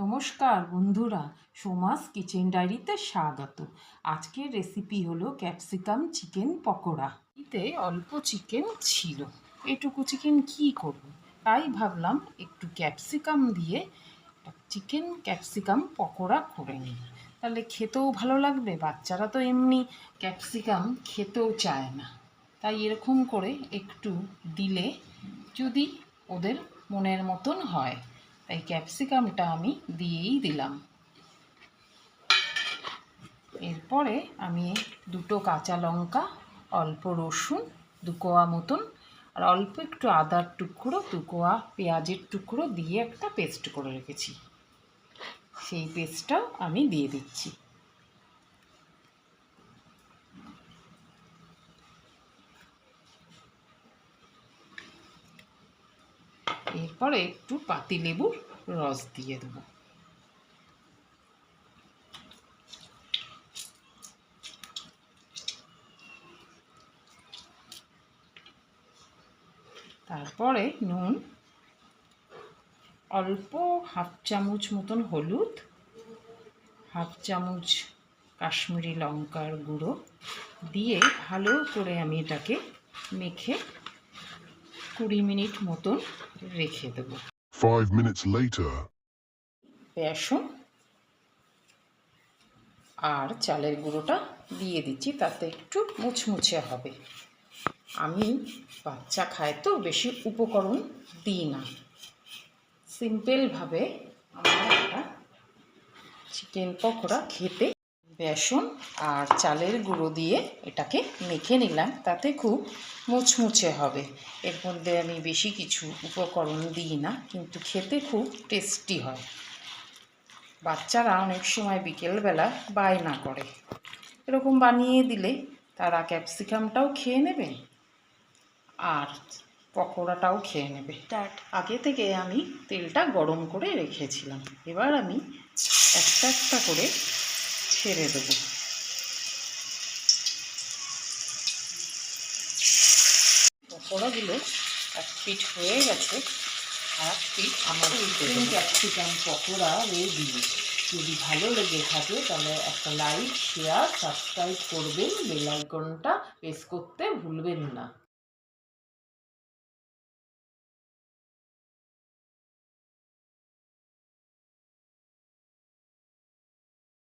নমস্কার বন্ধুরা, সোমাস কিচেন ডায়েরিতে স্বাগত। আজকের রেসিপি হলো ক্যাপসিকাম চিকেন পকোড়া। এতে অল্প চিকেন ছিল। এটুকু চিকেন কি করব? তাই ভাবলাম একটু ক্যাপসিকাম দিয়ে চিকেন ক্যাপসিকাম পকোড়া করে নিই। তাহলে খেতেও ভালো লাগবে, বাচ্চারা তো এমনি ক্যাপসিকাম খেতেও চায় না। তাই এরকম করে একটু দিলে যদি ওদের মনের মতন হয়। তাই ক্যাপসিকামটা আমি দিয়েই দিলাম। এরপরে আমি দুটো কাঁচা লঙ্কা, অল্প রসুন, দু কোয়া মতন, আর অল্প একটু আদার টুকরো, দু কোয়া পেঁয়াজের টুকরো দিয়ে একটা পেস্ট করে রেখেছি। সেই পেস্টটাও আমি দিয়ে দিচ্ছি। এরপরে একটু পাতিলেবুর রস দিয়ে দেবো। তারপরে নুন, অল্প হাফ চামচ মতন হলুদ, হাফ চামচ কাশ্মীরি লঙ্কার গুঁড়ো দিয়ে ভালো করে আমি এটাকে মেখে কুড়ি মিনিট মতন রেখে দেবো। Five minutes later. বেসন আর চালের গুঁড়োটা দিয়ে দিচ্ছি তাতে একটু মুচমুচে হবে। আমি বাচ্চা খায় তো বেশি উপকরণ দিই না। সিম্পলভাবে আমার একটা চিকেন পকোড়া খেতে বেসন আর চালের গুঁড়ো দিয়ে এটাকে মেখে নিলাম তাতে খুব মুচমুচে হবে। এর মধ্যে আমি বেশি কিছু উপকরণ দিই না কিন্তু খেতে খুব টেস্টি হয়। বাচ্চারা অনেক সময় বিকেলবেলা বায়না করে। এরকম বানিয়ে দিলে তারা ক্যাপসিকামটাও খেয়ে নেবে আর পকোড়াটাও খেয়ে নেবে। আগে থেকে আমি তেলটা গরম করে রেখেছিলাম। এবার আমি একটা একটা করে ছেড়ে দেবো। পকোড়াগুলো এক পিঠ হয়ে গেছে আর এক পিঠ আমার ক্যাপসিকাম পকোড়া রেডি যদি ভালো লেগে থাকে তাহলে একটা লাইক শেয়ার সাবস্ক্রাইব করবেন। বেল আইকনটা প্রেস করতে ভুলবেন না।